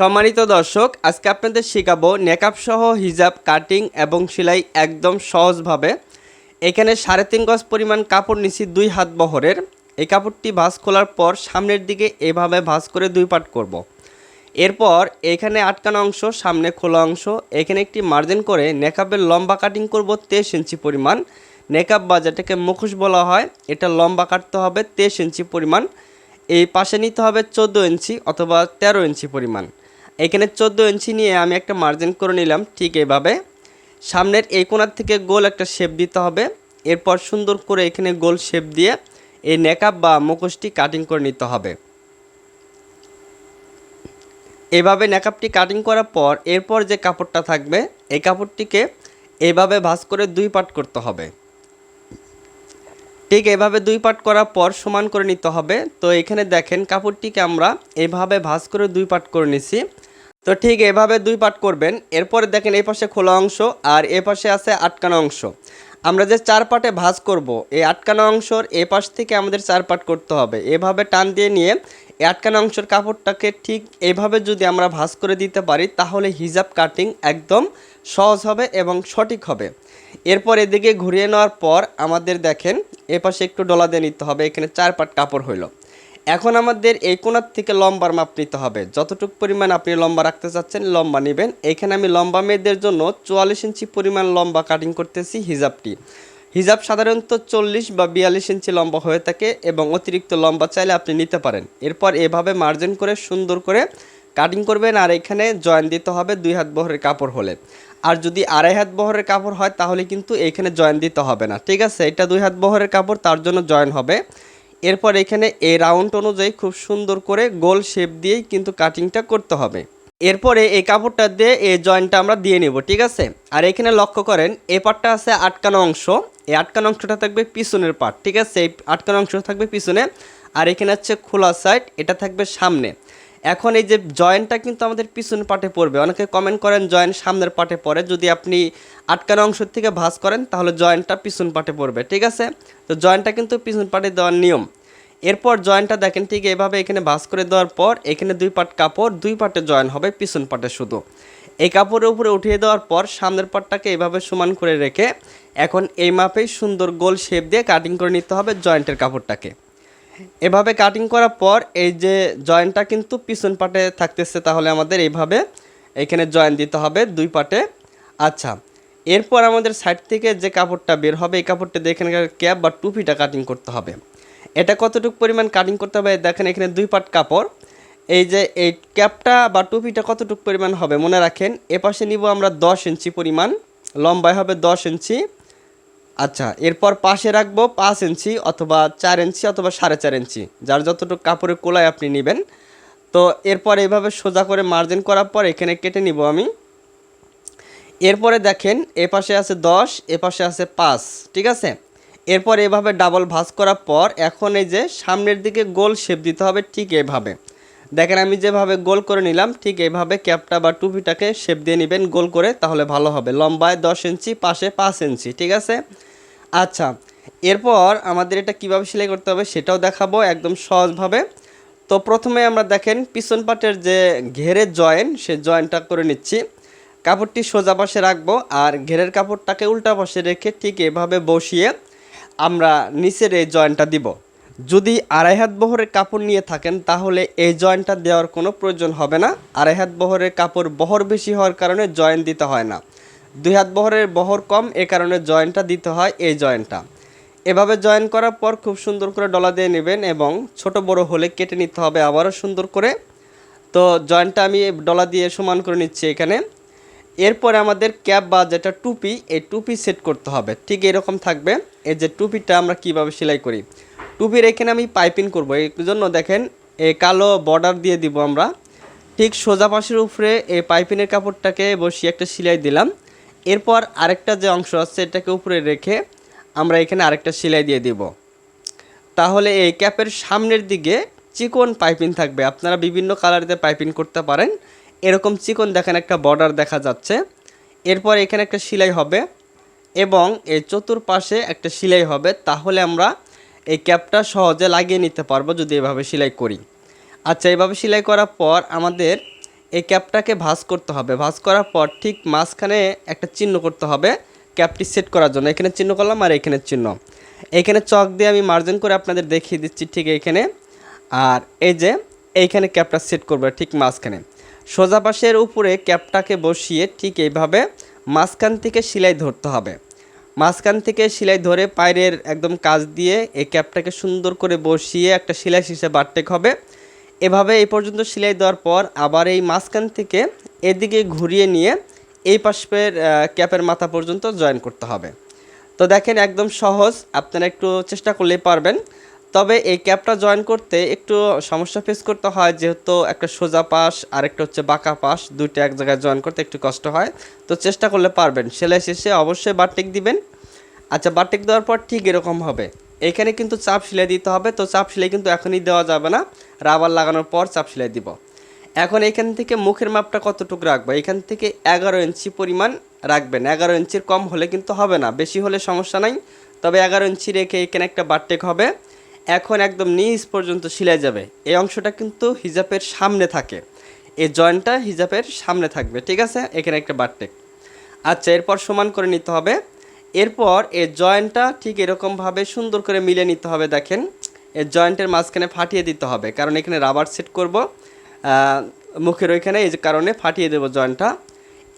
সম্মানিত দর্শক, আজকে আপনাদের শেখাবো নেকাব সহ হিজাব, কাটিং এবং সেলাই একদম সহজভাবে। এখানে সাড়ে তিন গজ পরিমাণ কাপড় নিছি দুই হাত বহরের। এই কাপড়টি ভাঁজ খোলার পর সামনের দিকে এভাবে ভাঁজ করে দুই পাট করব। এরপর এখানে আটকানো অংশ, সামনে খোলা অংশ, এখানে একটি মার্জিন করে নেকাবের লম্বা কাটিং করব তেইশ ইঞ্চি পরিমাণ। নেকাব বা যেটাকে মুখোশ বলা হয়, এটা লম্বা কাটতে হবে তেইশ ইঞ্চি পরিমাণ। এই পাশে নিতে হবে চোদ্দ ইঞ্চি অথবা তেরো ইঞ্চি পরিমাণ। এখানে চোদ্দ ইঞ্চি নিয়ে আমি একটা মার্জিন করে নিলাম, ঠিক এইভাবে। সামনের এই কোণার থেকে গোল একটা শেপ দিতে হবে। এরপর সুন্দর করে এখানে গোল শেপ দিয়ে এই নেকাব বা মুখোশটি কাটিং করে নিতে হবে। এভাবে নেকাবটি কাটিং করার পর, এরপর যে কাপড়টা থাকবে, এই কাপড়টিকে এভাবে ভাঁজ করে দুই পাট করতে হবে। ঠিক এভাবে দুই পাট করার পর সমান করে নিতে হবে। তো এখানে দেখেন, কাপড়টিকে আমরা এভাবে ভাঁজ করে দুই পাট করে নিছি। তো ঠিক এভাবে দুই পাট করবেন। এরপরে দেখেন এই পাশে খোলা অংশ আর এ পাশে আছে আটকানো অংশ। আমরা যে চার পাটে ভাঁজ করব, এই আটকানো অংশর এ পাশ থেকে আমাদের চার পাট করতে হবে। এভাবে টান দিয়ে নিয়ে এই আটকানো অংশের কাপড়টাকে ঠিক এভাবে যদি আমরা ভাঁজ করে দিতে পারি, তাহলে হিজাব কাটিং একদম সহজ হবে এবং সঠিক হবে। এরপর এদিকে ঘুরিয়ে নেওয়ার পর আমাদের দেখেন এ পাশে একটু ডলা দিয়ে নিতে হবে, এখানে চার পাট কাপড় হইল। এখন আমাদের এই কোণার থেকে লম্বার মাপ নিতে হবে। যতটুকু পরিমাণ আপনি লম্বা রাখতে চাচ্ছেন, লম্বা নেবেন। এখানে আমি লম্বা মেয়েদের জন্য চুয়াল্লিশ ইঞ্চি পরিমাণ লম্বা কাটিং করতেছি হিজাবটি। হিজাব সাধারণত চল্লিশ বা বিয়াল্লিশ ইঞ্চি লম্বা হয়ে থাকে এবং অতিরিক্ত লম্বা চাইলে আপনি নিতে পারেন। এরপর এভাবে মার্জিন করে সুন্দর করে কাটিং করবেন আর এখানে জয়েন দিতে হবে দুই হাত বহরের কাপড় হলে। আর যদি আড়াই হাত বহরের কাপড় হয়, তাহলে কিন্তু এখানে জয়েন দিতে হবে না। ঠিক আছে? এটা দুই হাত বহরের কাপড়, তার জন্য জয়েন হবে। এরপর এখানে এই রাউন্ড অনুযায়ী খুব সুন্দর করে গোল শেপ দিয়েই কিন্তু কাটিংটা করতে হবে। এরপরে এই কাপড়টা দিয়ে এই জয়েন্টটা আমরা দিয়ে নেব, ঠিক আছে? আর এখানে লক্ষ্য করেন, এ পাটটা আছে আটকানো অংশ। এই আটকানো অংশটা থাকবে পিছনের পার্ট ঠিক আছে? এই আটকানো অংশটা থাকবে পিছনে। আর এখানে হচ্ছে খোলা সাইড এটা থাকবে সামনে। এখন এই যে জয়েন্টটা কিন্তু আমাদের পিছন পাটে পড়বে। অনেকে কমেন্ট করেন জয়েন্ট সামনের পাটে পড়ে। যদি আপনি আটকানো অংশ থেকে ভাঁজ করেন, তাহলে জয়েন্টটা পিছন পাটে পড়বে, ঠিক আছে? তো জয়েন্টটা কিন্তু পিছন পাটে দেওয়ার নিয়ম। এরপর জয়েন্টটা দেখেন, ঠিক এভাবে এখানে ভাঁজ করে দেওয়ার পর, এখানে দুই পাট কাপড়, দুই পাটে জয়েন হবে পিছন পাটে শুধু। এই কাপড়ের উপরে উঠিয়ে দেওয়ার পর, সামনের পাটটাকে এভাবে সমান করে রেখে এখন এই মাপেই সুন্দর গোল শেপ দিয়ে কাটিং করে নিতে হবে জয়েন্টের কাপড়টাকে। এভাবে কাটিং করার পর এই যে জয়েন্টটা কিন্তু পিছন পাটে থাকতেছে তাহলে আমাদের এইভাবে এখানে জয়েন দিতে হবে দুই পাটে। আচ্ছা এরপর আমাদের সাইড থেকে যে কাপড়টা বের হবে, এই কাপড়টা দিয়ে ক্যাপ বা টুপিটা কাটিং করতে হবে। এটা কতটুকু পরিমাণ কাটিং করতে হবে? দেখেন এখানে দুই পাট কাপড়। এই যে এই ক্যাপটা বা টুপিটা কতটুকু পরিমাণ হবে মনে রাখেন? এ পাশে নিব আমরা দশ ইঞ্চি পরিমাণ, লম্বায় হবে দশ ইঞ্চি। আচ্ছা এরপর পাশে রাখব পাঁচ ইঞ্চি অথবা চার ইঞ্চি অথবা সাড়ে চার ইঞ্চি, যার যতটুকু কাপড়ের কোলায় আপনি নেবেন। তো এরপর এইভাবে সোজা করে মার্জিন করার পর এখানে কেটে নিব আমি। এরপরে দেখেন, এ পাশে আছে দশ, এ পাশে আছে পাঁচ, ঠিক আছে? এরপর এভাবে ডাবল ভাঁজ করার পর এখন এই যে সামনের দিকে গোল শেপ দিতে হবে ঠিক এভাবে। দেখেন আমি যেভাবে গোল করে নিলাম, ঠিক এইভাবে ক্যাপটা বা টুপিটাকে শেপ দিয়ে নেবেন গোল করে, তাহলে ভালো হবে। লম্বায় দশ ইঞ্চি, পাশে পাঁচ ইঞ্চি, ঠিক আছে? আচ্ছা এরপর আমাদের এটা কীভাবে সেলাই করতে হবে সেটাও দেখাবো একদম সহজভাবে। তো প্রথমে আমরা দেখেন পিছন পাটের যে ঘেরের জয়েন, সে জয়েনটা করে নিচ্ছি। কাপড়টি সোজা পাশে রাখব আর ঘেরের কাপড়টাকে উল্টা পাশে রেখে ঠিক এভাবে বসিয়ে আমরা নিচের এই জয়েন্টটা দিব। যদি আড়াই হাত বহরের কাপড় নিয়ে থাকেন, তাহলে এই জয়েন্টটা দেওয়ার কোনো প্রয়োজন হবে না। আড়াই হাত বহরের কাপড় বহর বেশি হওয়ার কারণে জয়েন্ট দিতে হয় না। দুই হাত বহরের বহর কম, এ কারণে জয়েন্টটা দিতে হয় এই জয়েন্টটা। এভাবে জয়েন করার পর খুব সুন্দর করে ডলা দিয়ে নেবেন এবং ছোট বড় হলে কেটে নিতে হবে আবারও সুন্দর করে। তো জয়েন্টটা আমি ডলা দিয়ে সমান করে নিচ্ছি এখানে। এরপরে আমাদের ক্যাপ বা যেটা টুপি, এই টুপি সেট করতে হবে। ঠিক এরকম থাকবে। এই যে টুপিটা আমরা কীভাবে সেলাই করি? টুপির এখানে আমি পাইপিং করব। এই জন্য দেখেন এই কালো বর্ডার দিয়ে দিব আমরা। ঠিক সোজা পাশের উপরে এই পাইপিনের কাপড়টাকে বসিয়ে একটা সেলাই দিলাম। এরপর আরেকটা যে অংশ আছে, এটাকে উপরে রেখে আমরা এখানে আরেকটা সেলাই দিয়ে দিব। তাহলে এই ক্যাপের সামনের দিকে চিকন পাইপিং থাকবে। আপনারা বিভিন্ন কালারিতে পাইপিং করতে পারেন। এরকম চিকন দেখেন একটা বর্ডার দেখা যাচ্ছে। এরপর এখানে একটা সেলাই হবে এবং এই চতুর্পাশে একটা সেলাই হবে। তাহলে আমরা এই ক্যাপটা সহজে লাগিয়ে নিতে পারব যদি এভাবে সেলাই করি। আচ্ছা এভাবে সেলাই করার পর আমাদের এই ক্যাপটাকে ভাঁজ করতে হবে। ভাঁজ করার পর ঠিক মাঝখানে একটা চিহ্ন করতে হবে ক্যাপটি সেট করার জন্য। এখানে চিহ্ন করলাম আর এখানে চিহ্ন। এখানে চক দিয়ে আমি মার্জিন করে আপনাদের দেখিয়ে দিচ্ছি ঠিক এইখানে আর এই যে এইখানে ক্যাপটা সেট করবে ঠিক মাঝখানে। সোজা পাশের উপরে ক্যাপটাকে বসিয়ে ঠিক এইভাবে মাঝখান থেকে সেলাই ধরতে হবে। মাঝখান থেকে সেলাই ধরে পায়ের একদম কাজ দিয়ে এই ক্যাপটাকে সুন্দর করে বসিয়ে একটা সেলাই শীষে বাড়তে হবে। এভাবে এই পর্যন্ত সেলাই দেওয়ার পর আবার এই মাঝখান থেকে এদিকে ঘুরিয়ে নিয়ে এই পাশের ক্যাপের মাথা পর্যন্ত জয়েন করতে হবে। তো দেখেন একদম সহজ, আপনারা একটু চেষ্টা করলেই পারবেন। তবে এই ক্যাপটা জয়েন করতে একটু সমস্যা ফেস করতে হয়, যেহেতু একটা সোজা পাশ আর একটা হচ্ছে বাঁকা পাশ, দুইটা এক জায়গায় জয়েন করতে একটু কষ্ট হয়। তো চেষ্টা করলে পারবেন। সেলাই শেষে অবশ্যই বাটিক দিবেন। আচ্ছা বাটিক দেওয়ার পর ঠিক এরকম হবে। এখানে কিন্তু চাপ সেলাই দিতে হবে, তো চাপ সেলাই কিন্তু এখনই দেওয়া যাবে না। রাবার লাগানোর পর চাপ সেলাই দিব। এখন এখান থেকে মুখের মাপটা কতটুকু রাখব? এখান থেকে এগারো ইঞ্চি পরিমাণ রাখবেন। এগারো ইঞ্চির কম হলে কিন্তু হবে না। বেশি হলে সমস্যা নাই। তবে এগারো ইঞ্চি রেখে এখানে একটা বারটেক হবে। এখন একদম নিচ পর্যন্ত সিলাই যাবে। এই অংশটা কিন্তু হিজাবের সামনে থাকে। এই জয়েন্টটা হিজাবের সামনে থাকবে, ঠিক আছে? এখানে একটা বারটেক আচ্ছা এরপর সমান করে নিতে হবে। এরপর এই জয়েন্টটা ঠিক এরকমভাবে সুন্দর করে মিলে নিতে হবে, দেখেন। এই জয়েন্টের মাঝখানে ফাটিয়ে দিতে হবে, কারণ এখানে রাবার সেট করব। মুখের ওইখানে এই কারণে ফাটিয়ে দেবো জয়েন্টটা।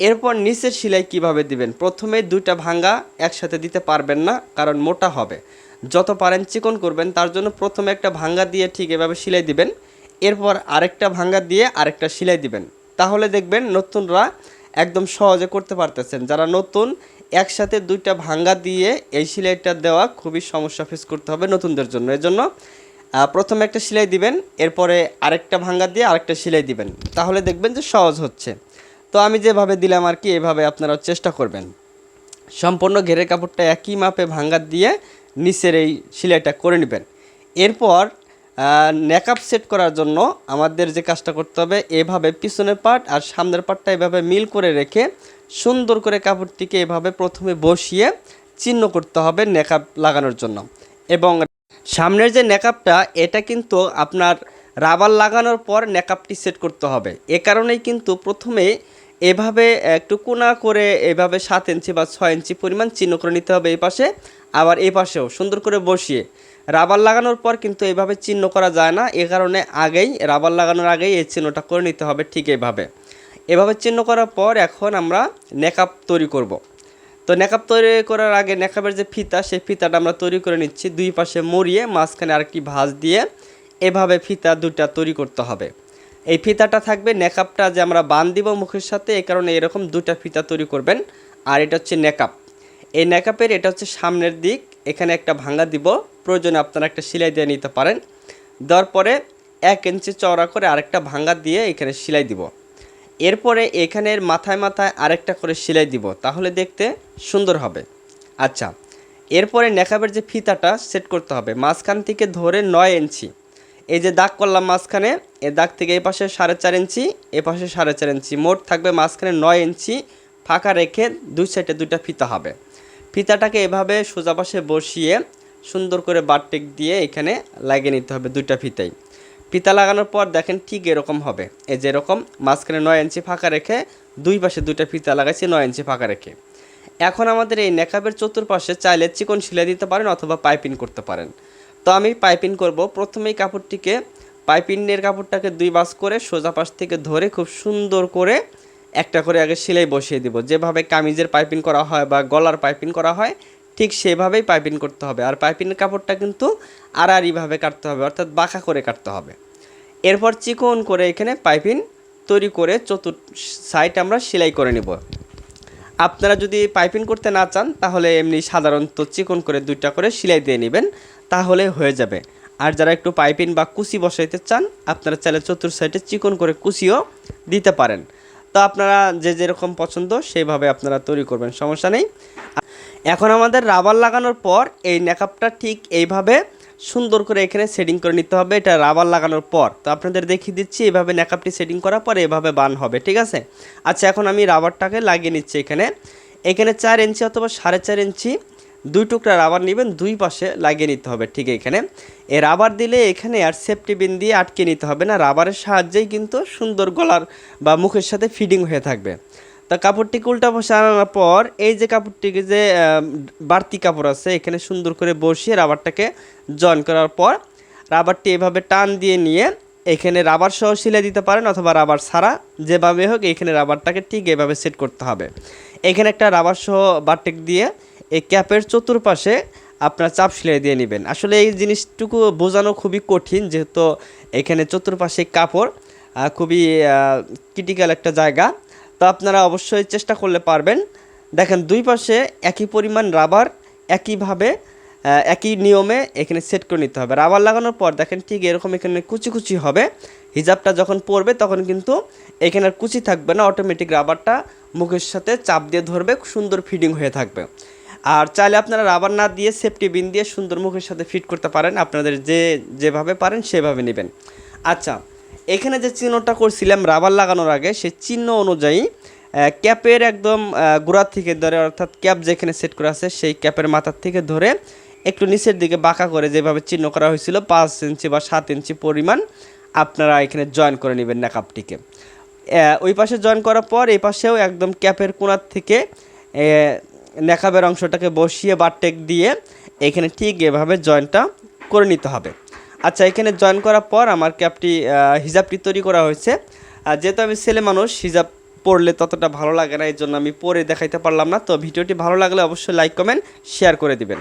এরপর নিচের সেলাই কীভাবে দিবেন? প্রথমে দুইটা ভাঙ্গা একসাথে দিতে পারবেন না, কারণ মোটা হবে। যত পারেন চিকন করবেন, তার জন্য প্রথমে একটা ভাঙ্গা দিয়ে ঠিক এভাবে সেলাই দিবেন। এরপর আরেকটা ভাঙ্গা দিয়ে আরেকটা সেলাই দিবেন। তাহলে দেখবেন নতুনরা একদম সহজে করতে পারতেছেন। যারা নতুন, একসাথে দুইটা ভাঙ্গা দিয়ে এই সেলাইটা দেওয়া খুবই সমস্যা ফেস করতে হবে নতুনদের জন্য। এজন্য প্রথমে একটা সেলাই দিবেন, এরপরে আরেকটা ভাঙ্গা দিয়ে আরেকটা সেলাই দিবেন। তাহলে দেখবেন যে সহজ হচ্ছে। তো আমি যেভাবে দিলাম আর কি, এভাবে আপনারা চেষ্টা করবেন। সম্পূর্ণ ঘেরের কাপড়টা একই মাপে ভাঙ্গা দিয়ে নিচের এই সেলাইটা করে নেবেন। এরপর নেকআপ সেট করার জন্য আমাদের যে কাজটা করতে হবে, এভাবে পিছনের পার্ট আর সামনের পার্টটা এভাবে মিল করে রেখে সুন্দর করে কাপড়টিকে এভাবে প্রথমে বসিয়ে চিহ্ন করতে হবে নেকআপ লাগানোর জন্য। এবং সামনের যে নেকআপটা এটা কিন্তু আপনার রাবার লাগানোর পর নেকআপটি সেট করতে হবে। এ কারণেই কিন্তু প্রথমে এভাবে একটু কোনা করে এভাবে সাত ইঞ্চি বা ছয় ইঞ্চি পরিমাণ চিহ্ন করে নিতে হবে এই পাশে। আবার এই পাশেও সুন্দর করে বসিয়ে। রাবার লাগানোর পর কিন্তু এইভাবে চিহ্ন করা যায় না। এ কারণে আগেই, রাবার লাগানোর আগেই এই চিহ্নটা করে নিতে হবে ঠিক এইভাবে এভাবে চিহ্ন করার পর এখন আমরা নেকআপ তৈরি করব। তো নেকআপ তৈরি করার আগে নেকআপের যে ফিতা, সেই ফিতাটা আমরা তৈরি করে নিচ্ছি। দুই পাশে মরিয়ে মাঝখানে আরেকটি ভাঁজ দিয়ে এভাবে ফিতা দুটা তৈরি করতে হবে। এই ফিতাটা থাকবে নেকআপটা যে আমরা বান দিব মুখের সাথে এই কারণে এরকম দুটা ফিতা তৈরি করবেন। আর এটা হচ্ছে নেকআপ এই নেকআপের এটা হচ্ছে সামনের দিক, এখানে একটা ভাঙা দিব, প্রয়োজনে আপনারা একটা সেলাই দিয়ে নিতে পারেন। দেওয়ার পরে এক ইঞ্চি চওড়া করে আরেকটা ভাঙা দিয়ে এখানে সেলাই দিব। এরপরে এখানের মাথায় মাথায় আরেকটা করে সেলাই দিব, তাহলে দেখতে সুন্দর হবে। আচ্ছা এরপরে নেকাবের যে ফিতাটা সেট করতে হবে, মাঝখান থেকে ধরে নয় ইঞ্চি। এই যে দাগ করলাম মাঝখানে, এ দাগ থেকে এই পাশে সাড়ে চার ইঞ্চি, এ পাশে সাড়ে চার ইঞ্চি। মোট থাকবে মাঝখানে নয় ইঞ্চি, ফাঁকা রেখে দুই সাইডে দুইটা ফিতা হবে। ফিতাটাকে এভাবে সোজা পাশে বসিয়ে সুন্দর করে বারটেক দিয়ে এখানে লাগিয়ে নিতে হবে দুইটা ফিতাই। ফিতা লাগানোর পর দেখেন ঠিক এরকম হবে। এই যে এরকম, মাঝখানে নয় ইঞ্চি ফাঁকা রেখে দুই পাশে দুইটা ফিতা লাগাইছি, নয় ইঞ্চি ফাঁকা রেখে। এখন আমাদের এই নেকাবের চতুর্পাশে চাইলে চিকন সিলাই দিতে পারেন অথবা পাইপিং করতে পারেন। তো আমি পাইপিং করব। প্রথমেই কাপড়টিকে পাইপিংয়ের কাপড়টাকে দুই বাস করে সোজা পাশ থেকে ধরে খুব সুন্দর করে একটা করে আগে সেলাই বসিয়ে দিব। যেভাবে কামিজের পাইপিং করা হয় বা গলার পাইপিং করা হয়, ঠিক সেভাবেই পাইপিং করতে হবে। আর পাইপিংয়ের কাপড়টা কিন্তু আড়াআড়িভাবে কাটতে হবে, অর্থাৎ বাঁকা করে কাটতে হবে। এরপর চিকন করে এখানে পাইপিং তৈরি করে চতুর সাইড আমরা সেলাই করে নেব। আপনারা যদি পাইপিং করতে না চান, তাহলে এমনি সাধারণত চিকন করে দুইটা করে সেলাই দিয়ে নেবেন। তাহলে হয়ে যাবে। আর যারা একটু পাইপিন বা কুচি বসাইতে চান, আপনারা চাইলে চতুর সাইডে চিকন করে কুচিও দিতে পারেন। তো আপনারা যে যেরকম পছন্দ, সেইভাবে আপনারা তৈরি করবেন, সমস্যা নেই। এখন আমাদের রাবার লাগানোর পর এই নেকআপটা ঠিক এইভাবে সুন্দর করে এখানে সেটিং করে নিতে হবে। এটা রাবার লাগানোর পর। তো আপনাদের দেখিয়ে দিচ্ছি, এইভাবে নেকআপটি সেটিং করার পর এভাবে বান হবে, ঠিক আছে? আচ্ছা এখন আমি রাবারটাকে লাগিয়ে নিচ্ছি এখানে। এখানে চার ইঞ্চি অথবা সাড়ে চার ইঞ্চি দুই টুকরা রাবার নেবেন, দুই পাশে লাগিয়ে নিতে হবে, ঠিক এখানে এ রাবার দিলে এখানে আর সেফটি বিন দিয়ে আটকে নিতে হবে না, রাবারের সাহায্যেই কিন্তু সুন্দর গলার বা মুখের সাথে ফিডিং হয়ে থাকবে। তা কাপড়টিকে উল্টা বসে আনার পর, এই যে কাপড়টিকে যে বাড়তি কাপড় আছে, এখানে সুন্দর করে বসিয়ে রাবারটাকে জয়েন করার পর, রাবারটি এভাবে টান দিয়ে নিয়ে এখানে রাবার সহ সিলাই দিতে পারেন অথবা রাবার ছাড়া, যেভাবে হোক এখানে রাবারটাকে ঠিক এভাবে সেট করতে হবে। এখানে একটা রাবার সহ বারটেক দিয়ে এই ক্যাপের চতুর্পাশে আপনার চাপ সেলাই দিয়ে নেবেন। আসলে এই জিনিসটুকু বোঝানো খুবই কঠিন, যেহেতু এখানে চতুর্পাশে কাপড় খুবই ক্রিটিক্যাল একটা জায়গা। তো আপনারা অবশ্যই চেষ্টা করলে পারবেন। দেখেন, দুই পাশে একই পরিমাণ রাবার, একইভাবে একই নিয়মে এখানে সেট করে নিতে হবে। রাবার লাগানোর পর দেখেন ঠিক এরকম এখানে কুচি কুচি হবে। হিজাবটা যখন পরবে তখন কিন্তু এখানে আর কুচি থাকবে না অটোমেটিক রাবারটা মুখের সাথে চাপ দিয়ে ধরবে, সুন্দর ফিডিং হয়ে থাকবে। আর চাইলে আপনারা রাবার না দিয়ে সেফটি বিন দিয়ে সুন্দর মুখের সাথে ফিট করতে পারেন। আপনাদের যে, যেভাবে পারেন সেভাবে নেবেন। আচ্ছা এখানে যে চিহ্নটা করছিলাম রাবার লাগানোর আগে, সে চিহ্ন অনুযায়ী ক্যাপের একদম গোড়ার থেকে ধরে, অর্থাৎ ক্যাপ যেখানে সেট করা আছে, সেই ক্যাপের মাথার থেকে ধরে একটু নিচের দিকে বাঁকা করে যেভাবে চিহ্ন করা হয়েছিল, পাঁচ ইঞ্চি বা সাত ইঞ্চি পরিমাণ আপনারা এখানে জয়েন করে নেবেন নাকাপটিকে ওই পাশে জয়েন করার পর এই পাশেও একদম ক্যাপের কোণার থেকে নেকাবের অংশটাকে বসিয়ে বা টেক দিয়ে এখানে ঠিক এভাবে জয়েনটা করে নিতে হবে। আচ্ছা এখানে জয়েন করার পর আমার ক্যাপটি হিজাবটি তৈরি করা হয়েছে। যেহেতু আমি ছেলে মানুষ, হিজাব পড়লে ততটা ভালো লাগে না এই জন্য আমি পরে দেখাইতে পারলাম না। তো ভিডিওটি ভালো লাগলে অবশ্যই লাইক কমেন্ট শেয়ার করে দিবেন।